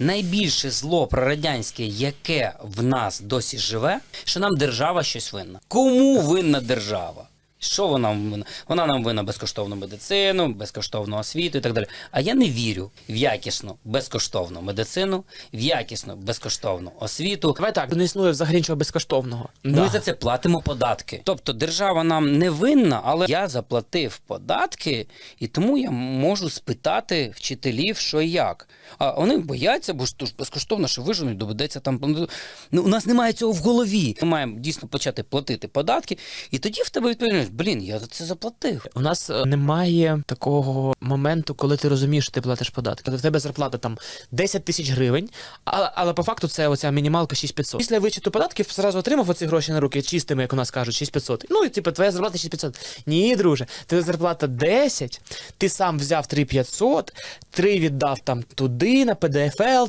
найбільше зло прорадянське, яке в нас досі живе, що нам держава щось винна. Кому винна держава? Що вона нам винна? Вона нам винна безкоштовну медицину, безкоштовну освіту і так далі. А я не вірю в якісну безкоштовну медицину, в якісну безкоштовну освіту. Давай так, не існує взагалі нічого безкоштовного. Ми за це платимо податки. Тобто держава нам не винна, але я заплатив податки, і тому я можу спитати вчителів, що і як. А вони бояться, бо ж то ж безкоштовно, що виженуть, доведеться там. Ну, у нас немає цього в голові. Ми маємо дійсно почати платити податки, і тоді в тебе відповідають, блін, я за це заплатив. У нас е, немає такого моменту, коли ти розумієш, що ти платиш податки. В тебе зарплата там 10 тисяч гривень, але, але по факту це оця мінімалка 6500. Після вичету податків зразу отримав оці гроші на руки чистими, як у нас кажуть, 6500. Ну і типу, твоя зарплата 6500. Ні, друже, твоя зарплата 10, ти сам взяв 3500, 3 віддав там туди на ПДФЛ,